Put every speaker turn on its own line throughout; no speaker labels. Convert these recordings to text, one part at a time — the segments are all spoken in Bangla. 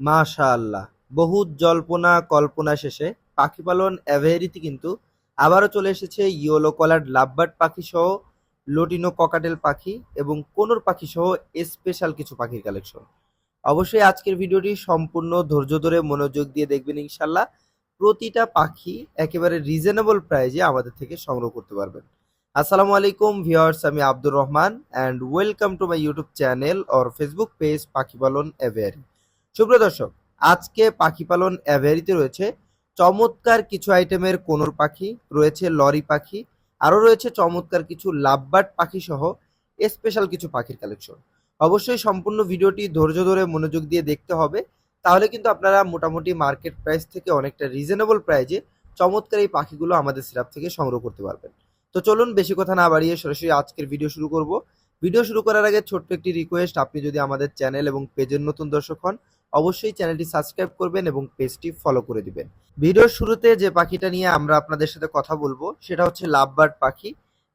মাশাআল্লাহ। বহু জল্পনা কল্পনা শেষে পাখি পালন অ্যাভেরিতে কিন্তু আবারও চলে এসেছে ইয়েলো কলার লাভবার্ড পাখি সহ লোটিনো ককাটেল পাখি এবং কোনোর পাখি সহ স্পেশাল কিছু পাখির কালেকশন। অবশ্যই আজকের ভিডিওটি সম্পূর্ণ ধৈর্য ধরে মনোযোগ দিয়ে দেখবেন ইনশাল্লাহ প্রতিটা পাখি একেবারে রিজনেবল প্রাইজে আমাদের থেকে সংগ্রহ করতে পারবেন। আসসালামু আলাইকুম ভিওয়ার্স আমি Abdur Rahman and welcome to my YouTube channel or Facebook page পাখি পালন অ্যাভেয়ারি সুপ্রিয় দর্শক, আজকে পাখি পালন অ্যাভেয়ারিতে রয়েছে। চমৎকার কিছু আইটেমের কোনোর পাখি, রয়েছে লরি পাখি, আরও রয়েছে চমৎকার কিছু লাভবার্ড পাখি সহ স্পেশাল কিছু পাখির কালেকশন। অবশ্যই সম্পূর্ণ ভিডিওটি ধৈর্য ধরে মনোযোগ দিয়ে দেখতে হবে। তাহলে কিন্তু আপনারা মোটামুটি মার্কেট প্রাইস থেকে অনেকটা রিজনেবল প্রাইজে চমৎকার এই পাখিগুলো আমাদের সিরাপ থেকে সংগ্রহ করতে পারবেন। তো চলুন বেশি কথা না বাড়িয়ে সরাসরি আজকের ভিডিও শুরু করব। ভিডিও শুরু করার আগে ছোট্ট একটি রিকোয়েস্ট আপনি যদি আমাদের চ্যানেল এবং পেজের নতুন দর্শক হন অবশ্যই চ্যানেলটি সাবস্ক্রাইব করবেন এবং পেজটি ফলো করে দিবেন। ভিডিওর শুরুতে যে পাখিটা নিয়ে আমরা আপনাদের সাথে কথা বলব, সেটা হচ্ছে লাভবার্ড পাখি।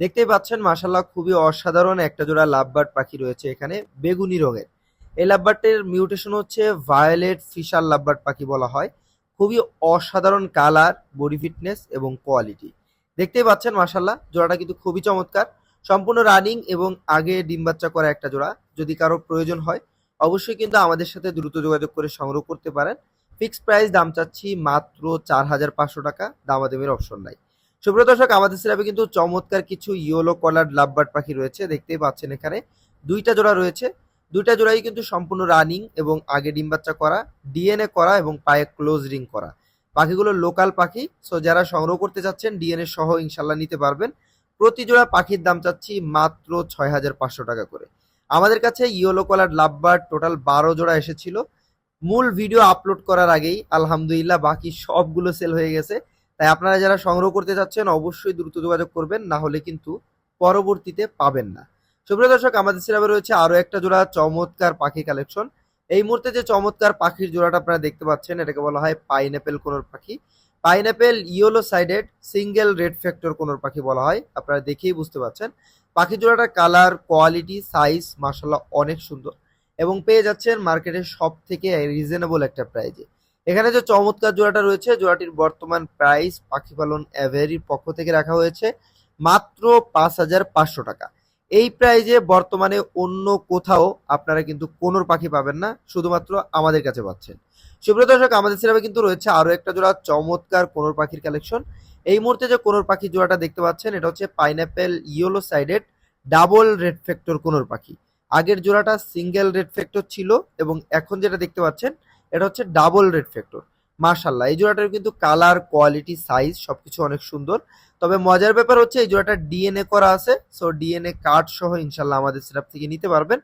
দেখতেই পাচ্ছেন মাশাল্লাহ খুবই অসাধারণ একটা জোড়া লাভবার্ড পাখি রয়েছে এখানে, বেগুনি রঙের। এই লাভবার্ডের মিউটেশন হচ্ছে ভায়োলেট ফিশার লাভবার্ড পাখি বলা হয়। খুবই অসাধারণ কালার বডি ফিটনেস এবং কোয়ালিটি দেখতেই পাচ্ছেন মাশাল্লাহ জোড়াটা কিন্তু খুবই চমৎকার। সম্পূর্ণ রানিং এবং আগে ডিম বাচ্চা করা একটা জোড়া, যদি কারও প্রয়োজন হয়। অবশ্যই কিন্তু আমাদের সাথে দ্রুত যোগাযোগ করে সংগ্রহ করতে পারেন। ফিক্সড প্রাইস দাম চাচ্ছি মাত্র চার হাজার পাঁচশো টাকা, দামাদামির অপশন নাই। সুপ্রিয় দর্শক, আমাদের সিরাপে কিন্তু চমৎকার কিছু ইয়েলো কলার লাভবার্ড পাখি রয়েছে, দেখতেই পাচ্ছেন এখানে। দুইটা জোড়া রয়েছে। দুইটা জোড়াই কিন্তু সম্পূর্ণ রানিং এবং আগে ডিম বাচ্চা করা ডিএনএ করা এবং পায়ে ক্লোজ রিং করা। পাখিগুলো লোকাল পাখি সো যারা সংগ্রহ করতে চাচ্ছেন ডিএনএ সহ ইনশাল্লাহ নিতে পারবেন। প্রতি জোড়া পাখির দাম চাচ্ছি মাত্র ছয় হাজার পাঁচশো টাকা করে। আমাদের কাছে ইয়েলো কলার লাভবার্ড টোটাল বারো জোড়া এসেছিল। মূল ভিডিও আপলোড করার আগেই, আলহামদুলিল্লাহ, বাকি সবগুলো সেল হয়ে গেছে। তাই আপনারা যারা সংগ্রহ করতে চাচ্ছেন, অবশ্যই দ্রুত যোগাযোগ করবেন, না হলে কিন্তু পরবর্তীতে পাবেন না। সুপ্রিয় দর্শক, আমাদের সিরাপে রয়েছে আরও একটা জোড়া চমৎকার পাখি কালেকশন এই মুহূর্তে যে চমৎকার পাখির জোড়াটা আপনারা দেখতে পাচ্ছেন, এটাকে বলা হয় পাইনঅ্যাপেল কোনোর পাখি। Pineapple yellow sided single red factor conure পাখি বলা হয়, আপনারা দেখেই বুঝতে পারছেন। পাখি জোড়াটার কালার কোয়ালিটি সাইজ মাসাল্লাহ অনেক সুন্দর এবং পেয়ে যাচ্ছেন মার্কেটের সব থেকে রিজনেবল একটা প্রাইজে এখানে যে চমৎকার জোড়াটা রয়েছে, জোড়াটির বর্তমান প্রাইস পাখি পালন অ্যাভেরির পক্ষ থেকে রাখা হয়েছে মাত্র পাঁচ হাজার পাঁচশো টাকা। এই প্রাইজে বর্তমানে অন্য কোথাও আপনারা কিন্তু কোনোর পাখি পাবেন না, শুধুমাত্র আমাদের কাছে পাচ্ছেন। সুপ্রিয় দর্শক, আমাদের সিরাপে কিন্তু রয়েছে আরও একটা জোড়া চমৎকার কোনোর পাখির কালেকশন এই মুহূর্তে যে কোনোর পাখি জোড়াটা দেখতে পাচ্ছেন, এটা হচ্ছে pineapple yellow sided double red factor conure পাখি। আগের জোড়াটা সিঙ্গেল রেড ফ্যাক্টর ছিল এবং এখন যেটা দেখতে পাচ্ছেন, এটা হচ্ছে ডাবল রেড ফ্যাক্টর মার্শাল্লাহ এই জোড়াটার কিন্তু কালার কোয়ালিটি সাইজ সবকিছু অনেক সুন্দর। তবে মজার ব্যাপার হচ্ছে এই জোড়াটা ডিএনএ করা আছে সো ডিএনএ কার্ড সহ ইনশাল্লাহ আমাদের সিরাপ থেকে নিতে পারবেন।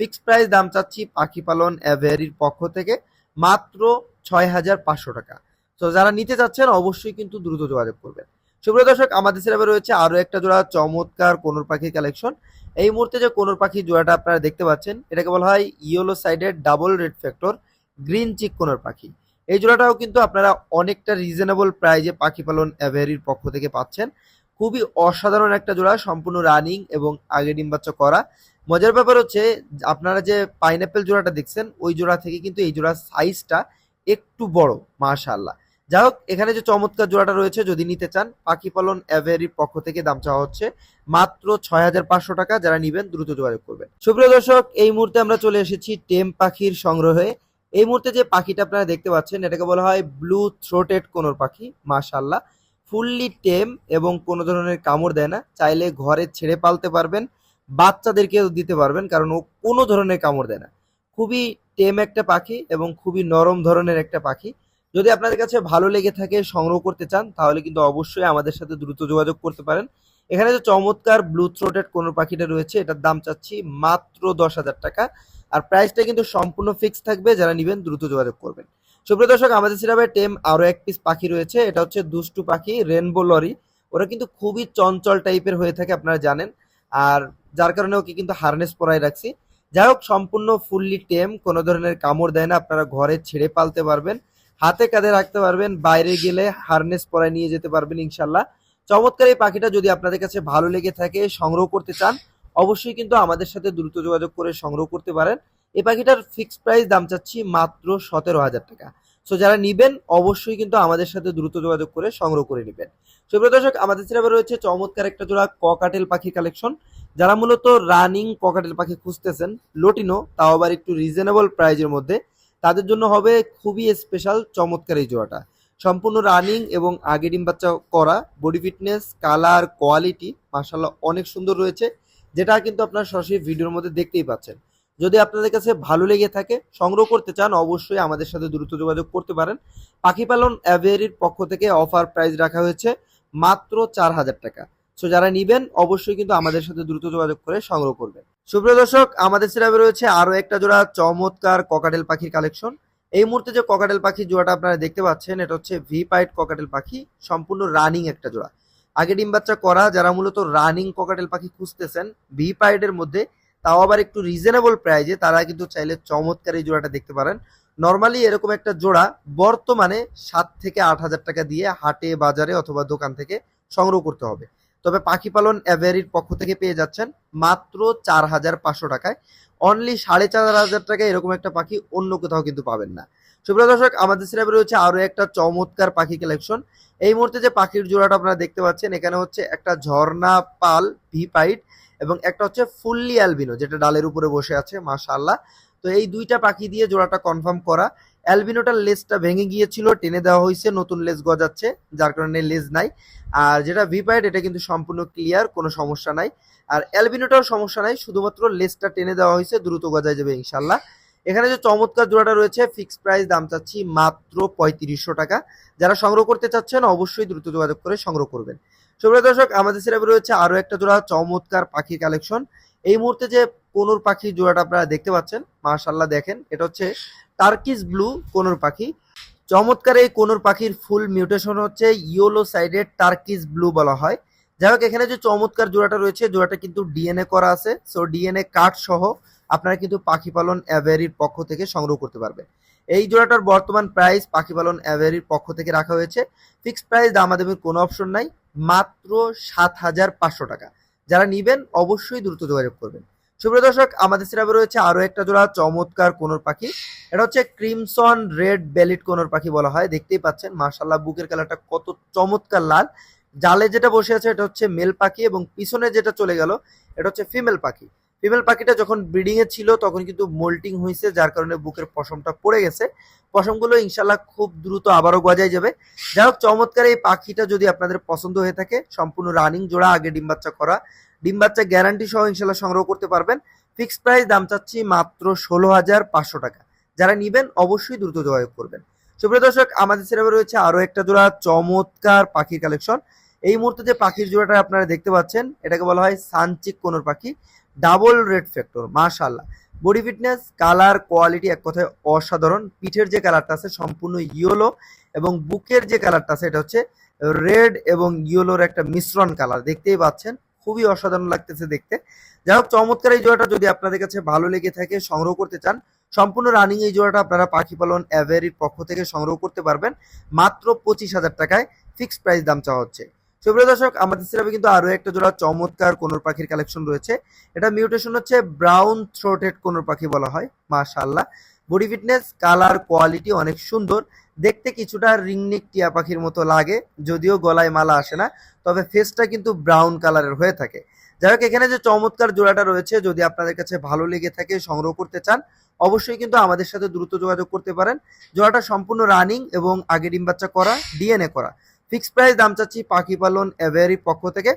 ফিক্সড প্রাইস দাম চাচ্ছি পাখি পালন অ্যাভেরির পক্ষ থেকে মাত্র ছয় হাজার পাঁচশো টাকা। তো যারা নিতে চাচ্ছেন, অবশ্যই কিন্তু দ্রুত যোগাযোগ করবেন। সুপ্রিয় দর্শক, আমাদের সিরাপে রয়েছে আরও একটা জোড়া চমৎকার কোনোর পাখির কালেকশন এই মুহূর্তে যে কোনোর পাখির জোড়াটা আপনারা দেখতে পাচ্ছেন, এটাকে বলা হয় ইয়েলো সাইডের double red factor green cheek conure পাখি। এই জোড়াটাও কিন্তু আপনারা অনেকটা রিজনেবল প্রাইজে পাখি পালন অ্যাভেরির পক্ষ থেকে পাচ্ছেন। খুবই অসাধারণ একটা জোড়া, সম্পূর্ণ রানিং এবং আগে ডিম বাচ্চা করা। মজার ব্যাপার হচ্ছে, আপনারা যে পাইনঅ্যাপেল জোড়াটা দেখছেন, ওই জোড়া থেকে কিন্তু এই জোড়ার সাইজটা একটু বড়, মাশাআল্লাহ। যাই হোক, এখানে যে চমৎকার জোড়াটা রয়েছে, যদি নিতে চান, পাখি পালন অ্যাভেরির পক্ষ থেকে দাম চাওয়া হচ্ছে মাত্র ছয় হাজার পাঁচশো টাকা, যারা নিবেন দ্রুত যোগাযোগ করবেন। সুপ্রিয় দর্শক, এই মুহূর্তে আমরা চলে এসেছি টেম পাখির সংগ্রহে। এই মুহূর্তে যে পাখিটা আপনারা দেখতে পাচ্ছেন, এটাকে বলা হয় ব্লু থ্রোটেড কোনোর পাখি মাশাল্লাহ ফুললি টেম এবং কোনো ধরনের কামড় দেয় না, চাইলে ঘরে ছেড়ে পালতে পারবেন, বাচ্চাদেরকেও দিতে পারবেন, কারণ ও কোনো ধরনের কামড় দেয় না। খুবই টেম একটা পাখি এবং খুবই নরম ধরনের একটা পাখি। যদি আপনাদের কাছে ভালো লেগে থাকে, সংগ্রহ করতে চান, তাহলে কিন্তু অবশ্যই আমাদের সাথে দ্রুত যোগাযোগ করতে পারেন। এখানে যে চমৎকার ব্লু থ্রোটেড কোনো পাখিটা রয়েছে, এটার দাম চাচ্ছি মাত্র দশ হাজার টাকা। আর প্রাইসটা কিন্তু সম্পূর্ণ ফিক্স থাকবে, যারা নেবেন দ্রুত যোগাযোগ করবেন। সুপ্রিয় দর্শক, আমাদের সিরাপে টেম আরও এক পিস পাখি রয়েছে, এটা হচ্ছে দুষ্টু পাখি রেনবো লরি ওরা কিন্তু খুবই চঞ্চল টাইপের হয়ে থাকে, আপনারা জানেন। আর যার কারণে ওকে কিন্তু হারনেস পরাই রাখছি। যাই হোক, সম্পূর্ণ ফুললি টেম কোনো ধরনের কামড় দেয় না, আপনারা ঘরে ছেড়ে পালতে পারবেন। হাতে কাঁধে রাখতে পারবেন, বাইরে গেলে হারনেস পরায় নিয়ে যেতে পারবেন ইনশাল্লাহ। চমৎকার এই পাখিটা যদি আপনাদের কাছে ভালো লেগে থাকে, সংগ্রহ করতে চান, অবশ্যই কিন্তু আমাদের সাথে দ্রুত যোগাযোগ করে সংগ্রহ করতে পারেন। এই পাখিটার ফিক্সড প্রাইস দাম চাচ্ছি মাত্র সতেরো হাজার টাকা। সো যারা নিবেন, অবশ্যই কিন্তু আমাদের সাথে দ্রুত যোগাযোগ করে সংগ্রহ করে নেবেন। সুপ্রিয় দর্শক, আমাদের সিরাপে রয়েছে চমৎকার একটা জোড়া ককাটেল পাখি কালেকশন যারা মূলত রানিং ককাটেল পাখি খুঁজতেছেন লোটিনো তাও আবার একটু রিজনেবল প্রাইজের মধ্যে। তাদের জন্য হবে খুবই স্পেশাল চমৎকার এই জোড়াটা। সম্পূর্ণ রানিং এবং আগে ডিম বাচ্চা করা বডি ফিটনেস কালার কোয়ালিটি মার্শাল্লাহ অনেক সুন্দর রয়েছে, যেটা কিন্তু আপনার সরাসরি ভিডিওর মধ্যে দেখতেই পাচ্ছেন। যদি আপনাদের কাছে ভালো লেগে থাকে, সংগ্রহ করতে চান, অবশ্যই আমাদের সাথে দ্রুত যোগাযোগ করতে পারেন। পাখি পালন অ্যাভেরির পক্ষ থেকে অফার প্রাইস রাখা হয়েছে মাত্র চার হাজার টাকা। সো যারা নিবেন, অবশ্যই কিন্তু আমাদের সাথে দ্রুত যোগাযোগ করে সংগ্রহ করবেন। সুপ্রিয় দর্শক, আমাদের সিরাপে রয়েছে আরও একটা জোড়া চমৎকার ককাটেল পাখির কালেকশন এই মুহূর্তে যে ককাটেল পাখি জোড়াটা আপনারা দেখতে পাচ্ছেন, এটা হচ্ছে ভি পাইট ককাটেল পাখি, সম্পূর্ণ রানিং একটা জোড়া। আগে ডিম বাচ্চা করা, যারা মূলত রানিং ককাটেল পাখি খুঁজতেছেন ভি পাইটের মধ্যে, তাও আবার একটু রিজনেবল প্রাইজে তারা কিন্তু চাইলে চমৎকার এই জোড়াটা দেখতে পারেন। নর্মালি এরকম একটা জোড়া বর্তমানে সাত থেকে আট হাজার টাকা দিয়ে হাটে, বাজারে অথবা দোকান থেকে সংগ্রহ করতে হবে। তবে পাখি পালন অ্যাভেরির পক্ষ থেকে পেয়ে যাচ্ছেন মাত্র চার হাজার পাঁচশো টাকায়। অনলি সাড়ে চার হাজার টাকায় এরকম একটা পাখি অন্য কোথাও কিন্তু পাবেন না। সুপ্রিয় দর্শক, আমাদের সিরাপে রয়েছে আরও একটা চমৎকার পাখি কালেকশন এই মুহূর্তে যে পাখির জোড়াটা আপনারা দেখতে পাচ্ছেন, এখানে হচ্ছে একটা ঝর্ণা পাল ভি পাইট এবং একটা হচ্ছে ফুললি অ্যালবিনো, যেটা ডালের উপরে বসে আছে, মাশাআল্লাহ। তো এই দুইটা পাখি দিয়ে জোড়াটা কনফার্ম করা। অ্যালবিনোটার লেজটা ভেঙে গিয়েছিল, টেনে দেওয়া হয়েছে, নতুন লেজ গজাচ্ছে, যার কারণে লেজ নাই। আর যেটা ভিপাইড এটা কিন্তু সম্পূর্ণ ক্লিয়ার, কোনো সমস্যা নাই। আর অ্যালবিনোটাও সমস্যা নাই, শুধুমাত্র লেজটা টেনে দেওয়া হয়েছে, দ্রুত গজায় যাবে ইনশাল্লাহ এখানে যে চমৎকার জোড়াটা রয়েছে, ফিক্সড প্রাইস দাম চাচ্ছি মাত্র পঁয়ত্রিশশো টাকা। যারা সংগ্রহ করতে চাচ্ছেন, অবশ্যই দ্রুত যোগাযোগ করে সংগ্রহ করবেন। সুপ্রিয় দর্শক, আমাদের সিরাপে রয়েছে আরও একটা জোড়া, চমৎকার পাখির কালেকশন। এই মুহূর্তে যে কোনুর পাখির জোড়াটা আপনারা দেখতে পাচ্ছেন মাশাল্লাহ দেখেন, এটা হচ্ছে টার্কিস ব্লু কোনুর পাখি। চমৎকার এই কোনুর পাখির ফুল মিউটেশন হচ্ছে ইয়োলো সাইডের টার্কিস ব্লু বলা হয়। যাই হোক, এখানে যে চমৎকার জোড়াটা রয়েছে, জোড়াটা কিন্তু ডিএনএ করা আছে। সো ডিএনএ কার্ড সহ আপনারা কিন্তু পাখি পালন অ্যাভেরির পক্ষ থেকে সংগ্রহ করতে পারবেন। এই জোড়াটার বর্তমান প্রাইস পাখি পালন অ্যাভেরির পক্ষ থেকে রাখা হয়েছে। ফিক্সড প্রাইস দামাদামির কোনো অপশন নাই, মাত্র সাত হাজার পাঁচশো টাকা। যারা নিবেন, অবশ্যই দ্রুত যোগাযোগ করবেন। সুপ্রিয় দর্শক, আমাদের সিরাপে রয়েছে আরও একটা জোড়া চমৎকার কোনোর পাখি। এটা হচ্ছে ক্রিমসন রেড বেলিট কোনোর পাখি বলা হয়, দেখতেই পাচ্ছেন। মার্শাল্লাহ বুকের কালারটা কত চমৎকার লাল। জালে যেটা বসে আছে, এটা হচ্ছে মেল পাখি এবং পিছনে যেটা চলে গেল, এটা হচ্ছে ফিমেল পাখি। ফিমেল পাখিটা যখন ব্রিডিং এ ছিল, তখন কিন্তু মোল্টিং হয়েছে, যার কারণে বুকের পশমটা পড়ে গেছে। পশমগুলো ইনশাল্লাহ খুব দ্রুত আবারও গজায় যাবে। যাই হোক, চমৎকার এই পাখিটা যদি আপনাদের পছন্দ হয়ে থাকে, সম্পূর্ণ রানিং জোড়া, আগে ডিম বাচ্চা করা। ডিম বাচ্চা গ্যারান্টি সহ ইনশাল্লাহ সংগ্রহ করতে পারবেন। ফিক্সড প্রাইস দাম চাচ্ছি মাত্র ষোলো হাজার পাঁচশো টাকা। যারা নিবেন অবশ্যই দ্রুত যোগাযোগ করবেন। সুপ্রিয় দর্শক, আমাদের সিনেমা রয়েছে আরও একটা জোড়া চমৎকার পাখির কালেকশন। এই মুহূর্তে যে পাখির জোড়াটা আপনারা দেখতে পাচ্ছেন, এটাকে বলা হয় সানচিক কোনোর পাখি, ডাবল রেড ফ্যাক্টর মাশাল্লাহ বডি ফিটনেস, কালার, কোয়ালিটি এক কথায় অসাধারণ। পিঠের যে কালারটা আছে সম্পূর্ণ ইয়েলো এবং বুকের যে কালারটা আছে এটা হচ্ছে রেড এবং ইয়েলোর একটা মিশ্রণ কালার। দেখতেই পাচ্ছেন, খুবই অসাধারণ লাগতেছে দেখতে। যাই হোক, চমৎকার এই জোড়াটা যদি আপনাদের কাছে ভালো লেগে থাকে, সংগ্রহ করতে চান সম্পূর্ণ রানিং এই জোড়াটা আপনারা পাখি পালন অ্যাভেরির পক্ষ থেকে সংগ্রহ করতে পারবেন। মাত্র পঁচিশ হাজার টাকায় ফিক্সড প্রাইস দাম চাওয়া হচ্ছে। সুপ্রিয় দর্শক, আমাদের সিরাপে কিন্তু আরও একটা জোড়া চমৎকার কোনোর পাখির কালেকশন রয়েছে। এটা মিউটেশন হচ্ছে ব্রাউন থ্রোটেড কোনোর পাখি বলা হয়, মাশাআল্লাহ। বডি ফিটনেস কালার কোয়ালিটি অনেক সুন্দর। দেখতে কিছুটা রিংনিক টিয়া পাখির মতো লাগে, যদিও গলায় মালা আসে না, তবে ফেসটা কিন্তু ব্রাউন কালারের হয়ে থাকে। যাই হোক, এখানে যে চমৎকার জোড়াটা রয়েছে, যদি আপনাদের কাছে ভালো লেগে থাকে, সংগ্রহ করতে চান, অবশ্যই কিন্তু আমাদের সাথে দ্রুত যোগাযোগ করতে পারেন। জোড়াটা সম্পূর্ণ রানিং এবং আগে ডিম বাচ্চা করা, ডিএনএ করা। ফিক্সড প্রাইস দাম চাচ্ছি পাখি পালন এভারি পক্ষ থেকে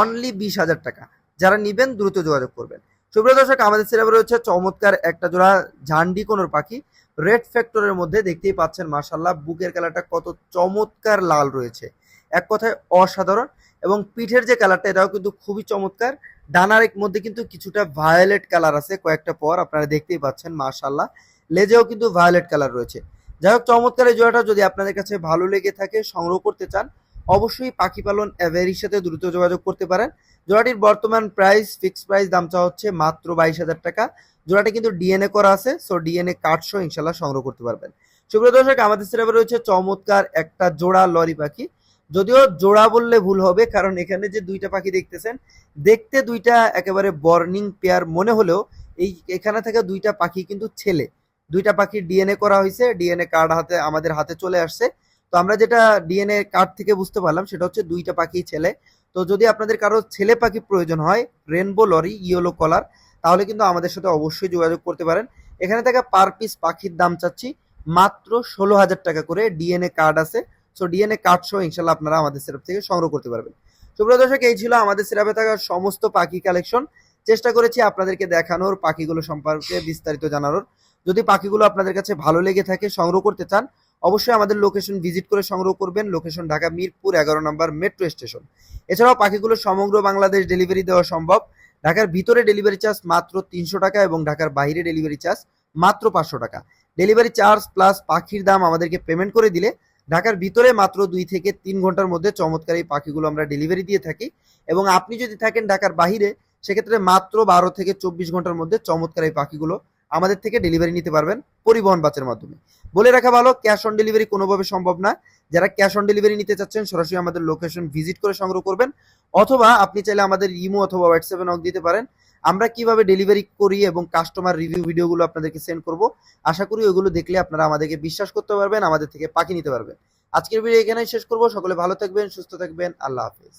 অনলি বিশ হাজার টাকা। যারা নিবেন, দ্রুত যোগাযোগ করবেন। সুপ্রিয় দর্শক, আমাদের সিলেবে রয়েছে চমৎকার একটা জোড়া ঝান্ডি কোনোর পাখি। রেড ফ্যাক্টরের মধ্যে দেখতেই পাচ্ছেন মার্শাল্লাহ বুকের কালারটা কত চমৎকার লাল রয়েছে। এক কথায় অসাধারণ। এবং পিঠের যে কালারটা এটাও কিন্তু খুবই চমৎকার। ডানার মধ্যে কিন্তু কিছুটা ভায়োলেট কালার আছে কয়েকটা পর, আপনারা দেখতেই পাচ্ছেন মার্শাল্লাহ লেজেও কিন্তু ভায়োলেট কালার রয়েছে। যাই হোক, চমৎকার এই জোড়াটা যদি আপনাদের কাছে ভালো লেগে থাকে, সংগ্রহ করতে চান, অবশ্যই পাখি পালন অ্যাভেরির সাথে দ্রুত যোগাযোগ করতে পারেন। জোড়াটির বর্তমান প্রাইস ফিক্স প্রাইস দাম চাওয়া হচ্ছে মাত্র বাইশ হাজার টাকা। জোড়াটা কিন্তু ডিএনএ করা আছে সো ডিএনএ কার্ডসহ ইনশাল্লাহ সংগ্রহ করতে পারবেন। সুপ্রিয় দর্শক, আমাদের সিলেবে রয়েছে চমৎকার একটা জোড়া লরি পাখি। যদিও জোড়া বললে ভুল হবে, কারণ এখানে যে দুইটা পাখি দেখতেছেন, দেখতে দুইটা একেবারে বর্নিং পেয়ার মনে হলেও এই এখানে থেকে দুইটা পাখি কিন্তু ছেলে। দুইটা পাখির ডিএনএ করা হয়েছে ডিএনএ কার্ড হাতে, আমাদের হাতে চলে আসছে। তো আমরা যেটা ডিএনএ কার্ড থেকে বুঝতে পারলাম, সেটা হচ্ছে দুইটা পাখি ছেলে। তো যদি আপনাদের কারও ছেলে পাখি প্রয়োজন হয় রেনবো লরি ইয়েলো কলার তাহলে কিন্তু আমাদের সাথে অবশ্যই যোগাযোগ করতে পারেন। এখানে থেকে পার পিস পাখির দাম চাচ্ছি মাত্র ষোলো হাজার টাকা করে ডিএনএ কার্ড আছে। সো ডিএনএ কার্ড সহ ইনশাল্লাহ আপনারা আমাদের সেরাপ থেকে সংগ্রহ করতে পারবেন। সুপ্রিয় দর্শক, এই ছিল আমাদের সেরাপে থাকা সমস্ত পাখি কালেকশন চেষ্টা করেছি আপনাদেরকে দেখানোর, পাখিগুলো সম্পর্কে বিস্তারিত জানানোর। যদি পাখিগুলো আপনাদের কাছে ভালো লেগে থাকে, সংগ্রহ করতে চান, অবশ্যই আমাদের লোকেশন ভিজিট করে সংগ্রহ করবেন। লোকেশন ঢাকা মিরপুর, এগারো নম্বর মেট্রো স্টেশন এছাড়াও পাখিগুলো সমগ্র বাংলাদেশ ডেলিভারি দেওয়া সম্ভব। ঢাকার ভিতরে ডেলিভারি চার্জ মাত্র তিনশো টাকা এবং ঢাকার বাইরে ডেলিভারি চার্জ মাত্র পাঁচশো টাকা। ডেলিভারি চার্জ প্লাস পাখির দাম আমাদেরকে পেমেন্ট করে দিলে ঢাকার ভিতরে মাত্র দুই থেকে তিন ঘণ্টার মধ্যে চমৎকার এই পাখিগুলো আমরা ডেলিভারি দিয়ে থাকি। এবং আপনি যদি থাকেন ঢাকার বাইরে সেক্ষেত্রে মাত্র বারো থেকে চব্বিশ ঘণ্টার মধ্যে চমৎকার এই পাখিগুলো আমাদের থেকে ডেলিভারি নিতে পারবেন পরিবহন বাসের মাধ্যমে। বলে রাখা ভালো ক্যাশ অন ডেলিভারি কোনোভাবে সম্ভব না। যারা ক্যাশ অন ডেলিভারি নিতে চাচ্ছেন, সরাসরি আমাদের লোকেশন ভিজিট করে সংগ্রহ করবেন। অথবা আপনি চাইলে আমাদের ইমো অথবা হোয়াটসঅ্যাপে নক দিতে পারেন। আমরা কীভাবে ডেলিভারি করি এবং কাস্টমার রিভিউ ভিডিওগুলো আপনাদেরকে সেন্ড করব, আশা করি ওইগুলো দেখলে আপনারা আমাদেরকে বিশ্বাস করতে পারবেন, আমাদের থেকে পাখি নিতে পারবেন। আজকের ভিডিও এখানেই শেষ করব, সকলে ভালো থাকবেন, সুস্থ থাকবেন, আল্লাহ হাফেজ।